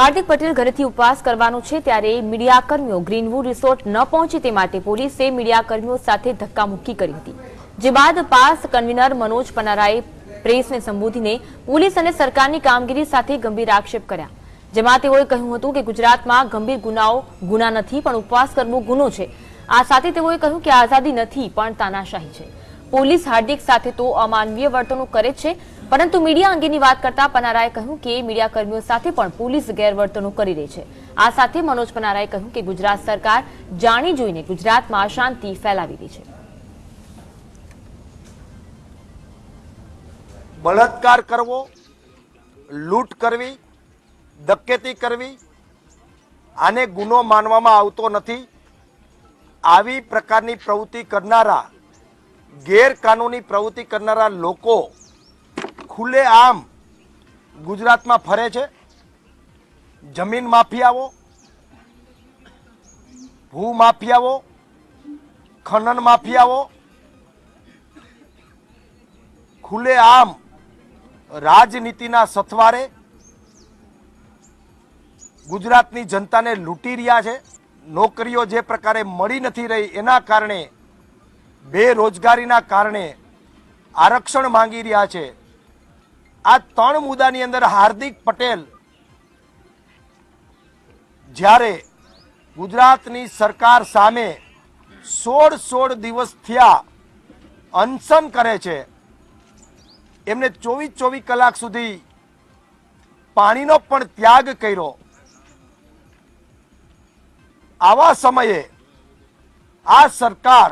હાર્દિક પટેલ ઘરેથી ઉપવાસ કરવાનો છે ત્યારે મીડિયાકર્મીઓ ગ્રીનવુડ રિસોર્ટ ન પહોંચે તે માટે પોલીસે મીડિયાકર્મીઓ સાથે ધક્કામુક્કી કરી હતી. જે બાદ પાસ કન્વીનર મનોજ પનારાએ પ્રેસને સંબોધીને પોલીસ અને સરકારની કામગીરી સાથે ગંભીર આક્ષેપ કર્યા. જેમાં તેઓએ કહ્યું હતું કે ગુજરાતમાં ગંભીર ગુનાઓ ગુના નથી, પણ ઉપવાસ કરવો ગુનો છે. આ સાથે તેઓએ કહ્યું કે આઝાદી નથી, પણ તાનાશાહી છે. પોલીસ હાર્દિક સાથે તો અમાનવીય વર્તણૂક કરે છે પરંતુ મીડિયા અંગેની વાત કરતા પનારાએ કહ્યું કે મીડિયા કર્મીઓ સાથે પણ પોલીસ ગેરવર્તણૂક કરી રહી છે. આ સાથે મનોજ પનારાએ કહ્યું કે ગુજરાત સરકાર જાણી જોઈને ગુજરાતમાં અશાંતિ ફેલાવી રહી છે. બળાત્કાર કરવો, લૂંટ કરવી ડકેતી કરવી, આને ગુનો માનવામાં આવતો નથી. આવી પ્રકારની પ્રવૃત્તિ કરનારા, ગેરકાનૂની પ્રવૃત્તિ કરનારા લોકો ખુલ્લે આમ ગુજરાતમાં ફરે છે. જમીન માફિયાઓ, ભૂ માફિયાઓ, ખનન માફિયાઓ ખુલ્લે આમ રાજનીતિના સથવારે ગુજરાતની જનતાને લૂંટી રહ્યા છે. નોકરીઓ જે પ્રકારે મળી નથી રહી એના કારણે, બેરોજગારીના કારણે આરક્ષણ માંગી રહ્યા છે. આ ત્રણ મુદ્દાની અંદર હાર્દિક પટેલ જ્યારે ગુજરાતની સરકાર સામે સોળ સોળ દિવસ થયા અનશન કરે છે, એમને ચોવીસ ચોવીસ કલાક સુધી પાણીનો પણ ત્યાગ કર્યો. આવા સમયે આ સરકાર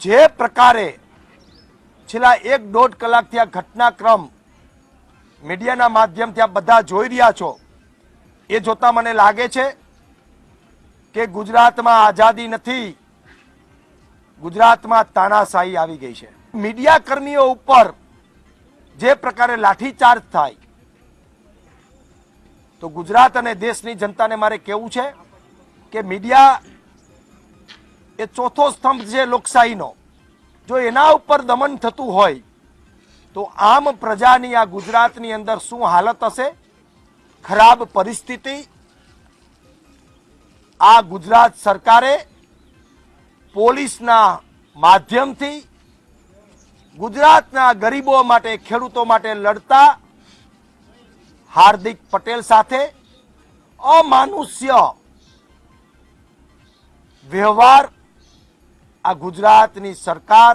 જે પ્રકારે છેલ્લા એક દોઢ કલાકથી આ ઘટનાક્રમ મીડિયાના માધ્યમથી આપ બધા જોઈ રહ્યા છો. એ જોતા મને લાગે છે કે ગુજરાતમાં આઝાદી નથી. ગુજરાતમાં તાનાશાહી આવી ગઈ છે. મીડિયા કર્મીઓ ઉપર જે પ્રકારે લાઠીચાર્જ થાય, તો ગુજરાત અને દેશની જનતાને મારે કેવું છે કે મીડિયા એ ચોથો સ્તંભ છે લોકશાહીનો. જો એના ઉપર દમન થતું હોય, તો આમ પ્રજાની આ ગુજરાતની અંદર શું હાલત હશે? ખરાબ પરિસ્થિતિ. આ ગુજરાત સરકારે પોલીસના માધ્યમથી ગુજરાતના ગરીબો માટે, ખેડૂતો માટે લડતા હાર્દિક પટેલ સાથે અમાનુષ્ય વ્યવહાર આ ગુજરાતની સરકાર,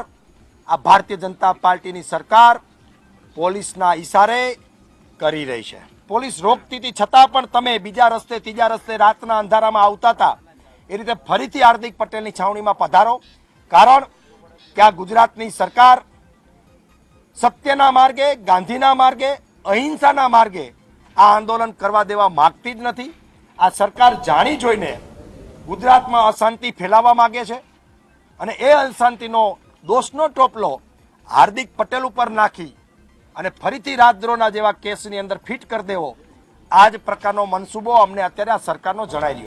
આ ભારતીય જનતા પાર્ટીની સરકાર પોલીસના ઈશારે કરી રહી છે. પોલીસ રોકતી હતી છતાં પણ તમે બીજા રસ્તે, ત્રીજા રસ્તે રાતના અંધારામાં આવતા હતા, એ રીતે ફરીથી હાર્દિક પટેલની છાવણીમાં પધારો. કારણ કે આ ગુજરાતની સરકાર સત્યના માર્ગે, ગાંધીના માર્ગે, અહિંસાના માર્ગે આ આંદોલન કરવા દેવા માગતી જ નથી. આ સરકાર જાણી જોઈને ગુજરાતમાં અશાંતિ ફેલાવવા માગે છે. અને એ અશાંતિનો દોષનો ટોપલો હાર્દિક પટેલ ઉપર નાખી અને ફરીથી રાજદ્રોહના જેવા કેસની અંદર ફિટ કરી દેવો. આ જ પ્રકારનો મનસૂબો અમને અત્યારે આ સરકારનો જણાઈ રહ્યો